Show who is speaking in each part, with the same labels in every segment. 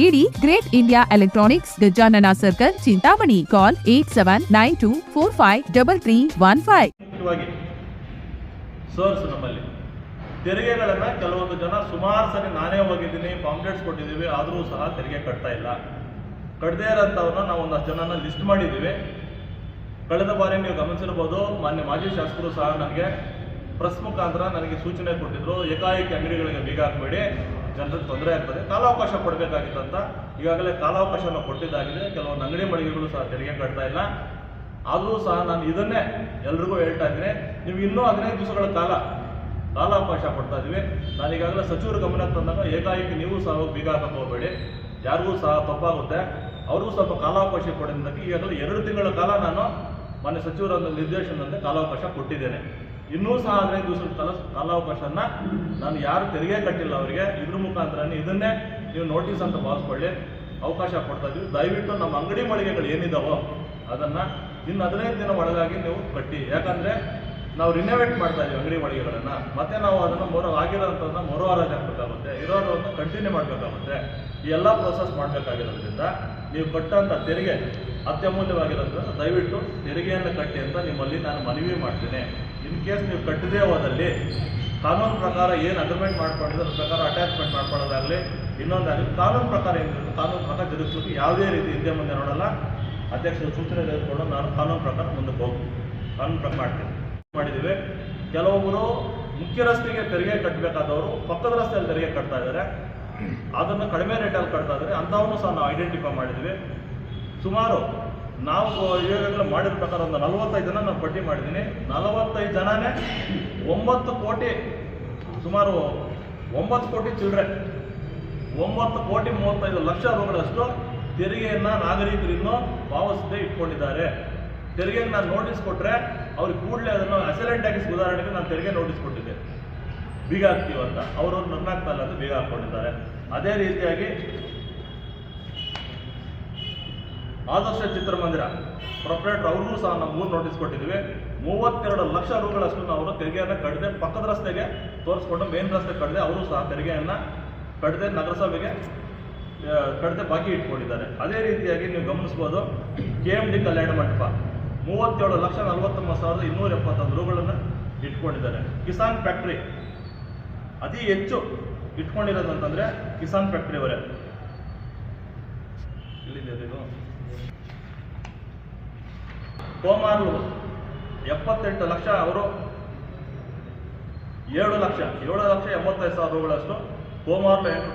Speaker 1: ನೀಡಿ Great India Electronics Gajanana circle, Chintamani. Call eight seven nine two four five double three one five
Speaker 2: ನಮ್ಮಲ್ಲಿ. ತೆರಿಗೆಗಳನ್ನು ಕೆಲವೊಂದು ಜನ ಸುಮಾರು ಸರಿ ನಾನೇ ಹೋಗಿದ್ದೀನಿ ಪಾಂಪ್ಲೆಟ್ಸ್ ಕೊಟ್ಟಿದ್ದೀವಿ, ಆದರೂ ಸಹ ತೆರಿಗೆ ಕಟ್ತಾ ಇಲ್ಲ. ಕಟ್ಟದೇ ಇರೋಂಥವ್ರನ್ನ ನಾವು ಒಂದಷ್ಟು ಜನನ ಲಿಸ್ಟ್ ಮಾಡಿದ್ದೀವಿ. ಕಳೆದ ಬಾರಿ ನೀವು ಗಮನಿಸಿರ್ಬೋದು, ಮಾನ್ಯ ಮಾಜಿ ಶಾಸಕರು ಸಹ ನನಗೆ ಪ್ರೆಸ್ ಮುಖಾಂತರ ನನಗೆ ಸೂಚನೆ ಕೊಟ್ಟಿದ್ರು, ಏಕಾಏಕಿ ಅಂಗಡಿಗಳಿಗೆ ಬೀಗ ಹಾಕಬೇಡಿ. ಜನರಿಗೆ ತೊಂದರೆ ಆಗ್ತದೆ. ಕಾಲಾವಕಾಶ ಕೊಡಬೇಕಾಗಿತ್ತು ಅಂತ ಈಗಾಗಲೇ ಕಾಲಾವಕಾಶವನ್ನು ಕೊಟ್ಟಿದ್ದಾಗಿದೆ. ಕೆಲವೊಂದು ಅಂಗಡಿ ಮಳಿಗೆಗಳು ಸಹ ತೆರಿಗೆ ಕಟ್ತಾ ಇಲ್ಲ. ಆದರೂ ಸಹ ನಾನು ಇದನ್ನೇ ಎಲ್ರಿಗೂ ಹೇಳ್ತಾ ಇದ್ದೀನಿ. ನೀವು ಇನ್ನೂ ಹದಿನೈದು ದಿವಸಗಳ ಕಾಲ ಕಾಲಾವಕಾಶ ಕೊಡ್ತಾ ಇದ್ದೀವಿ. ನಾನು ಈಗಾಗಲೇ ಸಚಿವರ ಗಮನಕ್ಕೆ ತಂದಾಗ ಏಕಾಏಕಿ ನೀವು ಸಹ ಬೀಗ ಹೋಗಬೇಡಿ. ಯಾರಿಗೂ ಸಹ ತಪ್ಪಾಗುತ್ತೆ. ಅವ್ರಿಗೂ ಸ್ವಲ್ಪ ಕಾಲಾವಕಾಶ ಕೊಡೋದಕ್ಕೆ ಈಗಾಗಲೇ ಎರಡು ತಿಂಗಳ ಕಾಲ ನಾನು ಮಾನ್ಯ ಸಚಿವರ ನಿರ್ದೇಶನದಂತೆ ಕಾಲಾವಕಾಶ ಕೊಟ್ಟಿದ್ದೇನೆ. ಇನ್ನೂ ಸಹ ಹದಿನೈದು ದಿವಸದ ಕಾಲ ಕಾಲಾವಕಾಶನ ನಾನು ಯಾರು ತೆರಿಗೆ ಕಟ್ಟಿಲ್ಲ ಅವರಿಗೆ. ಇದ್ರ ಮುಖಾಂತರ ಇದನ್ನೇ ನೀವು ನೋಟಿಸ್ ಅಂತ ಭಾವಿಸ್ಕೊಳ್ಳಿ. ಅವಕಾಶ ಕೊಡ್ತಾ ಇದ್ದೀವಿ. ದಯವಿಟ್ಟು ನಮ್ಮ ಅಂಗಡಿ ಮಳಿಗೆಗಳು ಏನಿದಾವೋ ಅದನ್ನು ಇನ್ನು ಹದಿನೈದು ದಿನ ಒಳಗಾಗಿ ನೀವು ಕಟ್ಟಿ. ಯಾಕಂದರೆ ನಾವು ರಿನೋವೇಟ್ ಮಾಡ್ತಾ ಇದೀವಿ ಅಂಗಡಿ ಮಳಿಗೆಗಳನ್ನು. ಮತ್ತೆ ನಾವು ಅದನ್ನು ಮೊರ ಆಗಿರೋಂಥದ್ದನ್ನ ಮೊರವಾರಾಜ್ ಹಾಕಬೇಕಾಗುತ್ತೆ ಇರೋದನ್ನು ಕಂಟಿನ್ಯೂ ಮಾಡಬೇಕಾಗುತ್ತೆ. ಈ ಎಲ್ಲ ಪ್ರೋಸೆಸ್ ಮಾಡಬೇಕಾಗಿರೋದ್ರಿಂದ ನೀವು ಕಟ್ಟಂಥ ತೆರಿಗೆ ಅತ್ಯಮೂಲ್ಯವಾಗಿರೋದ್ರಿಂದ ದಯವಿಟ್ಟು ತೆರಿಗೆಯನ್ನು ಕಟ್ಟಿ ಅಂತ ನಿಮ್ಮಲ್ಲಿ ನಾನು ಮನವಿ ಮಾಡ್ತೀನಿ. ಇನ್ ಕೇಸ್ ನೀವು ಕಟ್ಟದೇ ಹೋದಲ್ಲಿ, ಕಾನೂನು ಪ್ರಕಾರ ಏನು ಅಗ್ರಿಮೆಂಟ್ ಮಾಡ್ಕೊಂಡಿದ್ರೆ ಅದ್ರ ಪ್ರಕಾರ ಅಟ್ಯಾಚ್ಮೆಂಟ್ ಮಾಡ್ಕೊಳ್ಳೋದಾಗಲಿ ಇನ್ನೊಂದಾಗಲಿ ಕಾನೂನು ಪ್ರಕಾರ ಏನಿರುತ್ತೆ ಕಾನೂನು ಪ್ರಕಾರ ಜರುಗಿಸೋಕೆ ಯಾವುದೇ ರೀತಿ ಹಿಂದೆ ಮುಂದೆ ನೋಡಲ್ಲ. ಅಧ್ಯಕ್ಷರ ಸೂಚನೆ ತೆಗೆದುಕೊಂಡು ನಾನು ಕಾನೂನು ಪ್ರಕಾರ ಮುಂದಕ್ಕೆ ಹೋಗ್ತೀನಿ. ಕಾನೂನು ಪ್ರಕಾರ ಮಾಡ್ತೀನಿ. ಮಾಡಿದ್ದೀವಿ. ಕೆಲವೊಬ್ಬರು ಮುಖ್ಯ ರಸ್ತೆಗೆ ತೆರಿಗೆ ಕಟ್ಟಬೇಕಾದವರು ಪಕ್ಕದ ರಸ್ತೆಯಲ್ಲಿ ತೆರಿಗೆ ಕಟ್ತಾ ಇದ್ದಾರೆ. ಅದನ್ನು ಕಡಿಮೆ ರೇಟಲ್ಲಿ ಕಟ್ತಾ ಇದ್ದಾರೆ. ಅಂಥವನ್ನು ಸಹ ನಾವು ಐಡೆಂಟಿಫೈ ಮಾಡಿದ್ವಿ ಸುಮಾರು ನಾವು ಈಗಾಗಲೇ ಮಾಡಿದ ಪ್ರಕಾರ ಒಂದು ನಲವತ್ತೈದು ಜನ ನಾನು ಪಟ್ಟಿ ಮಾಡಿದ್ದೀನಿ. ನಲವತ್ತೈದು ಜನನೇ ಒಂಬತ್ತು ಕೋಟಿ, ಸುಮಾರು ಒಂಬತ್ತು ಕೋಟಿ ಚಿಲ್ಡ್ರೆ ಒಂಬತ್ತು ಕೋಟಿ ಮೂವತ್ತೈದು ಲಕ್ಷ ರೂಪಾಯಿಗಳಷ್ಟು ತೆರಿಗೆಯನ್ನು ನಾಗರಿಕರು ಇನ್ನೂ ಪಾವತಿಸದೆ ಇಟ್ಕೊಂಡಿದ್ದಾರೆ. ತೆರಿಗೆ ನಾನು ನೋಟಿಸ್ ಕೊಟ್ಟರೆ ಅವ್ರಿಗೆ ಕೂಡಲೇ ಅದನ್ನು ಅಸೆಲೆಂಟ್ ಆಗಿ ಉದಾಹರಣೆಗೆ ನಾನು ತೆರಿಗೆ ನೋಟಿಸ್ ಕೊಟ್ಟಿದ್ದೆ. ಬೀಗ ಹಾಕ್ತೀವಿ ಅಂತ. ಅವರು ನನ್ನ ಹಾಕ್ತಾ ಇಲ್ಲ ಅಂತ ಬೀಗ ಹಾಕ್ಕೊಂಡಿದ್ದಾರೆ. ಅದೇ ರೀತಿಯಾಗಿ ಆದರ್ಶ ಚಿತ್ರಮಂದಿರ. ಪ್ರೊಪ್ರೇಟರ್ ಅವ್ರಿಗೂ ಸಹ ನಾವು ಮೂರು ನೋಟಿಸ್ ಕೊಟ್ಟಿದ್ದೀವಿ. ಮೂವತ್ತೆರಡು ಲಕ್ಷ ರೂಗಳಷ್ಟು ಅವರು ತೆರಿಗೆಯನ್ನು ಕಡಿದೆ ಪಕ್ಕದ ರಸ್ತೆಗೆ ತೋರಿಸ್ಕೊಂಡು ಮೇನ್ ರಸ್ತೆ ಕಡಿದೆ ಅವರು ಸಹ ತೆರಿಗೆಯನ್ನು ಕಡಿದೆ ನಗರಸಭೆಗೆ ಕಡಿದೆ ಬಾಕಿ ಇಟ್ಕೊಂಡಿದ್ದಾರೆ. ಅದೇ ರೀತಿಯಾಗಿ ನೀವು ಗಮನಿಸ್ಬೋದು K M D Kalyana Mantapa. ಮೂವತ್ತೇಳು ಲಕ್ಷ ನಲವತ್ತೊಂಬತ್ತು ಸಾವಿರದ ಇನ್ನೂರ ಎಪ್ಪತ್ತೊಂದು ರೂಗಳನ್ನು ಇಟ್ಕೊಂಡಿದ್ದಾರೆ. ಕಿಸಾನ್ ಫ್ಯಾಕ್ಟ್ರಿ ಅತಿ ಹೆಚ್ಚು ಇಟ್ಕೊಂಡಿರೋದು ಅಂತಂದರೆ ಕಿಸಾನ್ ಫ್ಯಾಕ್ಟ್ರಿ ಅವರೇ. ಎಲ್ಲಿದೆ ಕೋಮಾರ್ಲು ಎಪ್ಪತ್ತೆಂಟು ಲಕ್ಷ ಅವರು ಏಳು ಲಕ್ಷ ಏಳು ಲಕ್ಷ ಎಂಬತ್ತೈದು ಸಾವಿರ ರೂಪಾಯಿಗಳಷ್ಟು ಕೋಮಾರ್ಲ ಅನ್ನು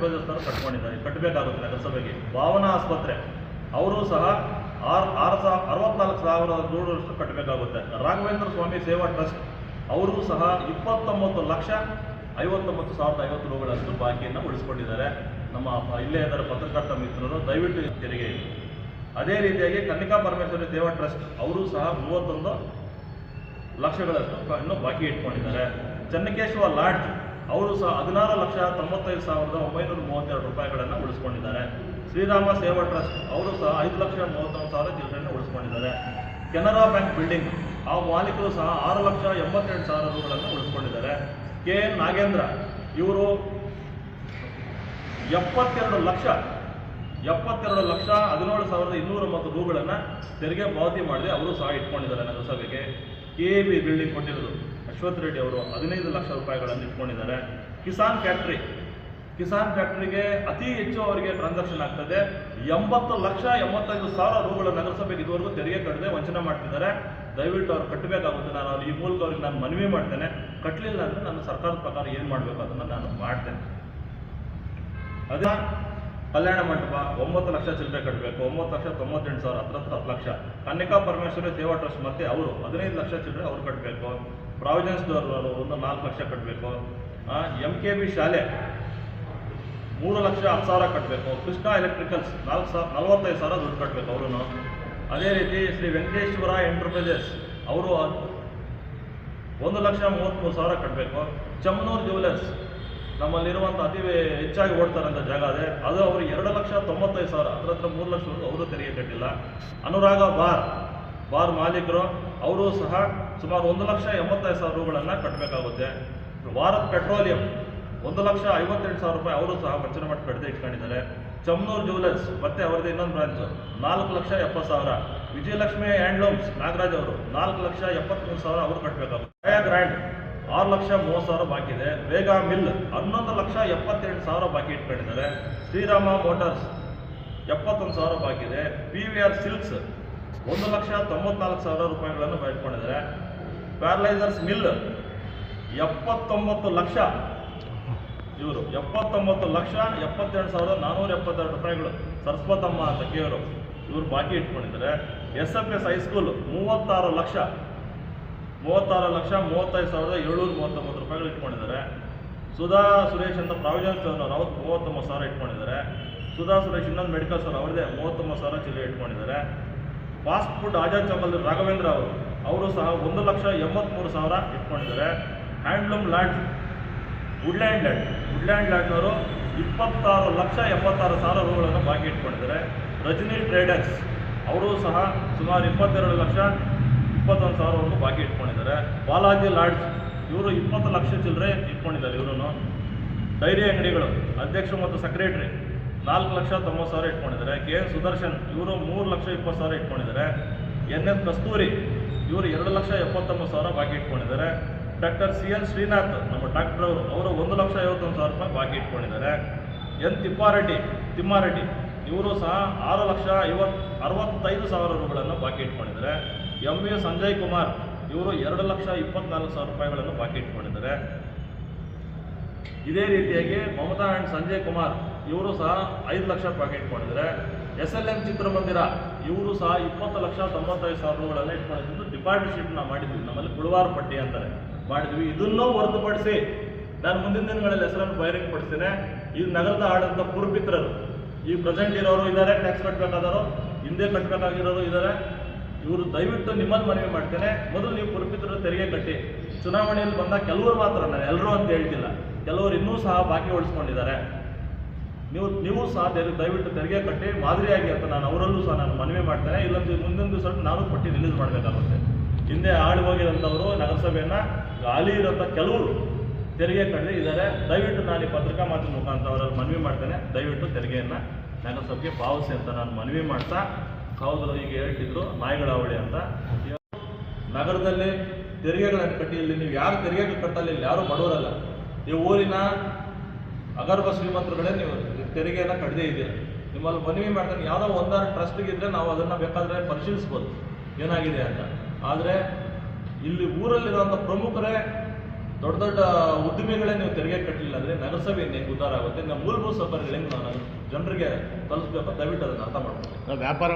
Speaker 2: ಕಟ್ಕೊಂಡಿದ್ದಾರೆ ಕಟ್ಟಬೇಕಾಗುತ್ತೆ ನಗರಸಭೆಗೆ. ಭಾವನಾ ಆಸ್ಪತ್ರೆ. ಅವರು ಸಹ ಆರು ಆರು ಸಾವಿರ ಅರವತ್ನಾಲ್ಕು ಸಾವಿರ ನೂರರಷ್ಟು ಕಟ್ಟಬೇಕಾಗುತ್ತೆ. ರಾಘವೇಂದ್ರ ಸ್ವಾಮಿ ಸೇವಾ ಟ್ರಸ್ಟ್, ಅವರು ಸಹ ಇಪ್ಪತ್ತೊಂಬತ್ತು ಲಕ್ಷ ಐವತ್ತೊಂಬತ್ತು ಸಾವಿರದ ಐವತ್ತು ರೂಪಾಯಿಗಳಷ್ಟು ಬಾಕಿಯನ್ನು ಉಳಿಸ್ಕೊಂಡಿದ್ದಾರೆ. ನಮ್ಮ ಇಲ್ಲೇ ಇದ್ದಾರೆ ಪತ್ರಕರ್ತ ಮಿತ್ರರು, ದಯವಿಟ್ಟು ತೆರಿಗೆ. ಅದೇ ರೀತಿಯಾಗಿ ಕನ್ನಿಕಾ ಪರಮೇಶ್ವರಿ ದೇವ ಟ್ರಸ್ಟ್ ಅವರು ಸಹ ಮೂವತ್ತೊಂದು ಲಕ್ಷಗಳಷ್ಟು ಇನ್ನು ಬಾಕಿ ಇಟ್ಕೊಂಡಿದ್ದಾರೆ. ಚನ್ನಕೇಶವ ಲಾಡ್ಜ್ ಅವರು ಸಹ ಹದಿನಾರು ಲಕ್ಷ ತೊಂಬತ್ತೈದು ಸಾವಿರದ ಒಂಬೈನೂರ ಮೂವತ್ತೆರಡು ರೂಪಾಯಿಗಳನ್ನು ಉಳಿಸ್ಕೊಂಡಿದ್ದಾರೆ. ಶ್ರೀರಾಮ ಸೇವಾ ಟ್ರಸ್ಟ್ ಅವರು ಸಹ ಐದು ಲಕ್ಷ ಮೂವತ್ತೊಂದು ಸಾವಿರ ಚಿಲ್ಡ್ರನ್ ಉಳಿಸ್ಕೊಂಡಿದ್ದಾರೆ. ಕೆನರಾ ಬ್ಯಾಂಕ್ ಬಿಲ್ಡಿಂಗ್ ಆ ಮಾಲೀಕರು ಸಹ ಆರು ಲಕ್ಷ ಎಂಬತ್ತೆರಡು ಸಾವಿರ ರೂಗಳನ್ನು ಉಳಿಸ್ಕೊಂಡಿದ್ದಾರೆ. ಕೆ ಎನ್ ನಾಗೇಂದ್ರ ಇವರು ಎಪ್ಪತ್ತೆರಡು ಲಕ್ಷ ಎಪ್ಪತ್ತೆರಡು ಲಕ್ಷ ಹದಿನೇಳು ಸಾವಿರದ ಇನ್ನೂರ ಮತ್ತು ರೂಗಳನ್ನು ತೆರಿಗೆ ಪಾವತಿ ಮಾಡದೆ. ಅವರು ಸಹ ಇಟ್ಕೊಂಡಿದ್ದಾರೆ ನಗರಸಭೆಗೆ ಕೆ ಬಿ ಬಿಲ್ಡಿಂಗ್ ಕೊಟ್ಟಿರೋದು. ಅಶ್ವಥ್ ರೆಡ್ಡಿ ಅವರು ಹದಿನೈದು ಲಕ್ಷ ರೂಪಾಯಿಗಳನ್ನು ಇಟ್ಕೊಂಡಿದ್ದಾರೆ. ಕಿಸಾನ್ ಫ್ಯಾಕ್ಟ್ರಿ. ಕಿಸಾನ್ ಫ್ಯಾಕ್ಟ್ರಿಗೆ ಅತಿ ಹೆಚ್ಚು ಅವರಿಗೆ ಟ್ರಾನ್ಸಾಕ್ಷನ್ ಆಗ್ತದೆ. ಎಂಬತ್ತು ಲಕ್ಷ ಎಂಬತ್ತೈದು ಸಾವಿರ ರೂಗಳ ನಗರಸಭೆಗೆ ಇದುವರೆಗೂ ತೆರಿಗೆ ಕಟ್ಟದೆ, ವಂಚನೆ ಮಾಡ್ತಿದ್ದಾರೆ. ದಯವಿಟ್ಟು ಅವ್ರು ಕಟ್ಟಬೇಕಾಗುತ್ತೆ. ನಾನು ಅವ್ರು ಈ ಮೂಲಕ ಅವ್ರಿಗೆ ನಾನು ಮನವಿ ಮಾಡ್ತೇನೆ. ಕಟ್ಟಲಿಲ್ಲ ಅಂದರೆ ನಾನು ಸರ್ಕಾರದ ಪ್ರಕಾರ ಏನು ಮಾಡಬೇಕು ಅದನ್ನು ನಾನು ಮಾಡ್ತೇನೆ. ಅದೇ ಕಲ್ಯಾಣ ಮಂಟಪ ಒಂಬತ್ತು ಲಕ್ಷ ಚಿಲ್ಲರೆ ಕಟ್ಟಬೇಕು ಒಂಬತ್ತು ಲಕ್ಷ ತೊಂಬತ್ತೆಂಟು ಸಾವಿರ, ಹತ್ರ ಹತ್ರ ಹತ್ತು ಲಕ್ಷ. ಕನ್ನಿಕಾ ಪರಮೇಶ್ವರಿ ಸೇವಾ ಟ್ರಸ್ಟ್ ಮತ್ತೆ ಅವರು ಹದಿನೈದು ಲಕ್ಷ ಚಿಲ್ಲರೆ ಅವ್ರು ಕಟ್ಟಬೇಕು ಪ್ರಾವಿಜನ್ಸ್ ಡೋರ್ ಅವರು ಒಂದು ನಾಲ್ಕು ಲಕ್ಷ ಕಟ್ಟಬೇಕು ಎಂ ಕೆ ಬಿ ಶಾಲೆ ಮೂರು ಲಕ್ಷ ಹತ್ತು ಸಾವಿರ ಕಟ್ಟಬೇಕು ಕೃಷ್ಣ ಎಲೆಕ್ಟ್ರಿಕಲ್ಸ್ ನಾಲ್ಕು ಸಾವಿರ, ನಲವತ್ತೈದು ಸಾವಿರ ದುಡ್ಡು ಕಟ್ಟಬೇಕು ಅವರು ಅದೇ ರೀತಿ ಶ್ರೀ ವೆಂಕಟೇಶ್ವರ ಎಂಟರ್ಪ್ರೈಸಸ್ ಅವರು ಒಂದು ಲಕ್ಷ ಮೂವತ್ತ್ಮೂರು ಸಾವಿರ ಕಟ್ಟಬೇಕು ಚಮ್ಮನೂರು ಜ್ಯುವೆಲರ್ಸ್ ನಮ್ಮಲ್ಲಿರುವಂಥ ಅತಿ ಹೆಚ್ಚಾಗಿ ಓಡ್ತಾರಂಥ ಜಾಗ ಅದೇ. ಅದು ಅವರು ಎರಡು ಲಕ್ಷ ತೊಂಬತ್ತೈದು ಸಾವಿರ ಹತ್ರ ಹತ್ರ ಮೂರು ಲಕ್ಷ ಅವರು ತೆರಿಗೆ ಕಟ್ಟಿಲ್ಲ. ಅನುರಾಗ ಬಾರ್ ಬಾರ್ ಮಾಲೀಕರು, ಅವರು ಸಹ ಸುಮಾರು ಒಂದು ಲಕ್ಷ ಎಂಬತ್ತೈದು ಸಾವಿರ ರೂಗಳನ್ನು ಕಟ್ಟಬೇಕಾಗುತ್ತೆ ಭಾರತ್ ಪೆಟ್ರೋಲಿಯಂ, ಒಂದು ಲಕ್ಷ ಐವತ್ತೆಂಟು ಸಾವಿರ ರೂಪಾಯಿ ಅವರು ಸಹ ವಂಚನೆ ಮಾಡಿ ಕಡಿತ ಇಟ್ಕೊಂಡಿದ್ದಾರೆ. ಚಮ್ನೂರ್ ಜ್ಯುವೆಲರ್ಸ್ ಮತ್ತೆ ಅವರದ್ದು ಇನ್ನೊಂದು ಬ್ರಾಂಚ್, ನಾಲ್ಕು ಲಕ್ಷ ಎಪ್ಪತ್ತು ಸಾವಿರ. ವಿಜಯಲಕ್ಷ್ಮಿ ಹ್ಯಾಂಡ್ಲೂಮ್ಸ್, ನಾಗರಾಜ್ ಅವರು ನಾಲ್ಕು ಲಕ್ಷ ಎಪ್ಪತ್ತ್ಮೂರು ಸಾವಿರ ಅವರು ಕಟ್ಟಬೇಕಾಗುತ್ತೆ ಗ್ರ್ಯಾಂಡ್ ಆರು ಲಕ್ಷ ಮೂವತ್ತು ಸಾವಿರ ಬಾಕಿ ಇದೆ. ವೇಗ ಮಿಲ್ ಹನ್ನೊಂದು ಲಕ್ಷ ಎಪ್ಪತ್ತೆಂಟು ಸಾವಿರ ಬಾಕಿ ಇಟ್ಕೊಂಡಿದ್ದಾರೆ. ಶ್ರೀರಾಮ ಮೋಟರ್ಸ್ ಎಪ್ಪತ್ತೊಂದು ಸಾವಿರ ಬಾಕಿ ಇದೆ. ಪಿ ವಿ ಆರ್ ಸಿಲ್ಕ್ಸ್ ಒಂದು ಲಕ್ಷ ತೊಂಬತ್ನಾಲ್ಕು ಸಾವಿರ ರೂಪಾಯಿಗಳನ್ನು ಇಟ್ಕೊಂಡಿದ್ದಾರೆ. ಪ್ಯಾರಲೈಸರ್ಸ್ ಮಿಲ್ ಎಪ್ಪತ್ತೊಂಬತ್ತು ಲಕ್ಷ ಇವರು ಎಪ್ಪತ್ತೊಂಬತ್ತು ಲಕ್ಷ ಎಪ್ಪತ್ತೆರಡು ಸಾವಿರದ ನಾನ್ನೂರ ಎಪ್ಪತ್ತೆರಡು ರೂಪಾಯಿಗಳು ಸರಸ್ವತಮ್ಮ ಅಂತ ಕೇವರು ಇವರು ಬಾಕಿ ಇಟ್ಕೊಂಡಿದ್ದಾರೆ. ಎಸ್ ಎಫ್ ಎಸ್ ಹೈಸ್ಕೂಲ್ ಮೂವತ್ತಾರು ಲಕ್ಷ ಮೂವತ್ತಾರು ಲಕ್ಷ ಮೂವತ್ತೈದು ಸಾವಿರದ ಏಳ್ನೂರ ಮೂವತ್ತೊಂಬತ್ತು ರೂಪಾಯಿಗಳು ಇಟ್ಕೊಂಡಿದ್ದಾರೆ. ಸುಧಾ ಸುರೇಶ್ ಅಂತ ಪ್ರಾವಿಜನ್ ಚೌನವ್ರು ಅವ್ರು ಮೂವತ್ತೊಂಬತ್ತು ಸಾವಿರ ಇಟ್ಕೊಂಡಿದ್ದಾರೆ. ಸುಧಾ ಸುರೇಶ್ ಇನ್ನೊಂದು ಮೆಡಿಕಲ್ ಸರ್ ಅವ್ರದೇ ಮೂವತ್ತೊಂಬತ್ತು ಸಾವಿರ ಚಿಲ್ಲರೆ ಇಟ್ಕೊಂಡಿದ್ದಾರೆ. ಫಾಸ್ಟ್ ಫುಡ್ ಆಜಾದ್ ಚಂಬಲ್ ರಾಘವೇಂದ್ರ ಅವರು ಅವರು ಸಹ ಒಂದು ಲಕ್ಷ ಎಂಬತ್ತ್ಮೂರು ಸಾವಿರ ಇಟ್ಕೊಂಡಿದ್ದಾರೆ. Handloom land Woodland land Woodland ಲ್ಯಾಂಡ್ನವರು ಇಪ್ಪತ್ತಾರು ಲಕ್ಷ ಎಂಬತ್ತಾರು ಸಾವಿರ ರೂಗಳನ್ನು ಬಾಕಿ ಇಟ್ಕೊಂಡಿದ್ದಾರೆ. ರಜನಿ ಟ್ರೇಡರ್ಸ್, ಅವರು ಸಹ ಸುಮಾರು ಇಪ್ಪತ್ತೆರಡು ಲಕ್ಷ ಇಪ್ಪತ್ತೊಂದು ಸಾವಿರವರೆಗೂ ಬಾಕಿ ಇಟ್ಕೊಂಡಿದ್ದಾರೆ. ಬಾಲಾಜಿ ಲಾಡ್ಜ್, ಇವರು ಇಪ್ಪತ್ತು ಲಕ್ಷ ಚಿಲ್ಲರೆ ಇಟ್ಕೊಂಡಿದ್ದಾರೆ ಇವರು ಡೈರಿ ಅಂಗಡಿಗಳು, ಅಧ್ಯಕ್ಷ ಮತ್ತು ಸೆಕ್ರೆಟರಿ, ನಾಲ್ಕು ಲಕ್ಷ ತೊಂಬತ್ತು ಸಾವಿರ ಇಟ್ಕೊಂಡಿದ್ದಾರೆ. ಕೆ ಎನ್ ಸುದರ್ಶನ್, ಇವರು ಮೂರು ಲಕ್ಷ ಇಪ್ಪತ್ತು ಸಾವಿರ ಇಟ್ಕೊಂಡಿದ್ದಾರೆ. ಎನ್ ಎಸ್ ಕಸ್ತೂರಿ, ಇವರು ಎರಡು ಲಕ್ಷ ಎಪ್ಪತ್ತೊಂಬತ್ತು ಸಾವಿರ ಬಾಕಿ ಇಟ್ಕೊಂಡಿದ್ದಾರೆ. ಡಾಕ್ಟರ್ ಸಿ ಎನ್ ಶ್ರೀನಾಥ್, ನಮ್ಮ ಡಾಕ್ಟರ್ ಅವರು ಅವರು ಒಂದು ಲಕ್ಷ ಐವತ್ತೊಂದು ಸಾವಿರ ರೂಪಾಯಿ ಬಾಕಿ ಇಟ್ಕೊಂಡಿದ್ದಾರೆ. ಎನ್ ತಿಪ್ಪಾರೆಡ್ಡಿ, ತಿಮ್ಮಾರೆಡ್ಡಿ, ಇವರು ಸಹ ಆರು ಲಕ್ಷ ಐವತ್ತು, ಅರವತ್ತೈದು ಸಾವಿರ ರೂಗಳನ್ನು ಬಾಕಿ ಇಟ್ಕೊಂಡಿದ್ದಾರೆ. ಎಂ ಎ ಸಂಜಯ್ ಕುಮಾರ್, ಇವರು ಎರಡು ಲಕ್ಷ ಇಪ್ಪತ್ನಾಲ್ಕು ಸಾವಿರ ರೂಪಾಯಿಗಳನ್ನು ಬಾಕಿ ಇಟ್ಕೊಂಡಿದ್ದಾರೆ. ಇದೇ ರೀತಿಯಾಗಿ ಮಮತಾ ಆ್ಯಂಡ್ ಸಂಜಯ್ ಕುಮಾರ್, ಇವರು ಸಹ ಐದು ಲಕ್ಷ ಬಾಕಿ ಇಟ್ಕೊಂಡಿದ್ದಾರೆ. ಎಸ್ ಎಲ್ ಎಂ ಚಿತ್ರಮಂದಿರ, ಇವರು ಸಹ ಇಪ್ಪತ್ತು ಲಕ್ಷ ತೊಂಬತ್ತೈದು ಸಾವಿರ ರೂಗಳನ್ನು ಇಟ್ಕೊಂಡಿದ್ದು ಡಿಪಾರ್ಟ್ಮೆಂಟ್ ನಾವು ಮಾಡಿದ್ವಿ, ನಮ್ಮಲ್ಲಿ ಗುಳುವಾರ ಪಟ್ಟಿ ಅಂತಾರೆ. ಮಾಡಿದ್ವಿ. ಇದನ್ನೂ ಹೊರತುಪಡಿಸಿ ನಾನು ಮುಂದಿನ ದಿನಗಳಲ್ಲಿ ಹೆಸರನ್ನು ಬಹಿರಂಗ ಪಡಿಸ್ತೇನೆ. ಈ ನಗರದ ಆಡಳಿತ ಪೂರ್ವಿತ್ರರು ಈ ಪ್ರೆಸೆಂಟ್ ಇರೋರು ಇದ್ದಾರೆ ಟ್ಯಾಕ್ಸ್ ಕಟ್ಟಬೇಕಾದವರು ಹಿಂದೆ ಕಟ್ಟಬೇಕಾಗಿರೋರು ಇದ್ದಾರೆ. ಇವರು ದಯವಿಟ್ಟು ನಿಮ್ಮಲ್ಲಿ ಮನವಿ ಮಾಡ್ತೇನೆ. ಮೊದಲು ನೀವು ಪುರಪಿತರು ತೆರಿಗೆ ಕಟ್ಟಿ. ಚುನಾವಣೆಯಲ್ಲಿ ಬಂದ ಕೆಲವರು ಮಾತ್ರ ನಾನು ಎಲ್ಲರೂ ಅಂತ ಹೇಳ್ತಿಲ್ಲ. ಕೆಲವರು ಇನ್ನೂ ಸಹ ಬಾಕಿ ಉಳಿಸ್ಕೊಂಡಿದ್ದಾರೆ. ನೀವು ನೀವು ಸಹ ದಯ- ದಯವಿಟ್ಟು ತೆರಿಗೆ ಕಟ್ಟಿ ಮಾದರಿಯಾಗಿ ಅಂತ ನಾನು ಅವರಲ್ಲೂ ಸಹ ನಾನು ಮನವಿ ಮಾಡ್ತೇನೆ. ಇಲ್ಲಂತೂ ಮುಂದಿನ ದಿವಸ ನಾನು ಪಟ್ಟಿ ರಿಲೀಸ್ ಮಾಡಬೇಕಾಗುತ್ತೆ. ಹಿಂದೆ ಆಡಿ ಹೋಗಿರೋಂಥವರು, ನಗರಸಭೆಯನ್ನು ಖಾಲಿ ಇರೋಂಥ ಕೆಲವರು ತೆರಿಗೆ ಕಟ್ಟಿ ಇದ್ದಾರೆ. ದಯವಿಟ್ಟು ನಾನು ಈ ಪತ್ರಿಕಾ ಮಾಧ್ಯಮ ಮುಖಾಂತರ ಅವರಲ್ಲಿ ಮನವಿ ಮಾಡ್ತೇನೆ. ದಯವಿಟ್ಟು ತೆರಿಗೆಯನ್ನು ನಗರಸಭೆಗೆ ಪಾವತಿಸಿ ಅಂತ ನಾನು ಮನವಿ ಮಾಡ್ತಾ ಸಹೋದರರು ಈಗ ಹೇಳ್ತಿದ್ರು, ನಾಯಿಗಳ ಅವಳಿ ಅಂತ. ನಗರದಲ್ಲಿ ತೆರಿಗೆಗಳನ್ನು ಕಟ್ಟಿಲ್ಲಿ ನೀವು ಯಾರು ತೆರಿಗೆಗಳು ಕಟ್ಟಲ್ಲ ಯಾರು ಬಡವರಲ್ಲ. ಈ ಊರಿನ ಅಗರ್ಭ ಶ್ರೀಮಂತರುಗಳೇ ನೀವು ತೆರಿಗೆಯನ್ನು ಕಟ್ಟದೇ ಇದ್ದೀರ. ನಿಮ್ಮಲ್ಲಿ ಮನವಿ ಮಾಡ್ತಾನೆ, ಯಾವುದೋ ಒಂದಾರು ಟ್ರಸ್ಟ್ಗಿದ್ರೆ ನಾವು ಅದನ್ನು ಬೇಕಾದರೆ ಪರಿಶೀಲಿಸ್ಬೋದು. ಏನಾಗಿದೆ ಅಂತ. ಆದರೆ ಇಲ್ಲಿ ಊರಲ್ಲಿರುವಂಥ ಪ್ರಮುಖರೇ ದೊಡ್ಡ ದೊಡ್ಡ ಉದ್ದಿಮೆಗಳೇ ನೀವು ತೆರಿಗೆ ಕಟ್ಟಲಿಲ್ಲ ಅಂದರೆ ನಗರಸಭೆ ಹೆಂಗೆ ಉದ್ಧಾರ ಆಗುತ್ತೆ? ನಮ್ಮ ಮೂಲಭೂತ ಸೌಕರ್ಯಗಳು ಹೆಂಗೆ ನಾವು ಜನರಿಗೆ ತಲುಪಬೇಕು ದಯವಿಟ್ಟು ಅದನ್ನು ಅರ್ಥ ಮಾಡ್ಬೋದು
Speaker 3: ವ್ಯಾಪಾರ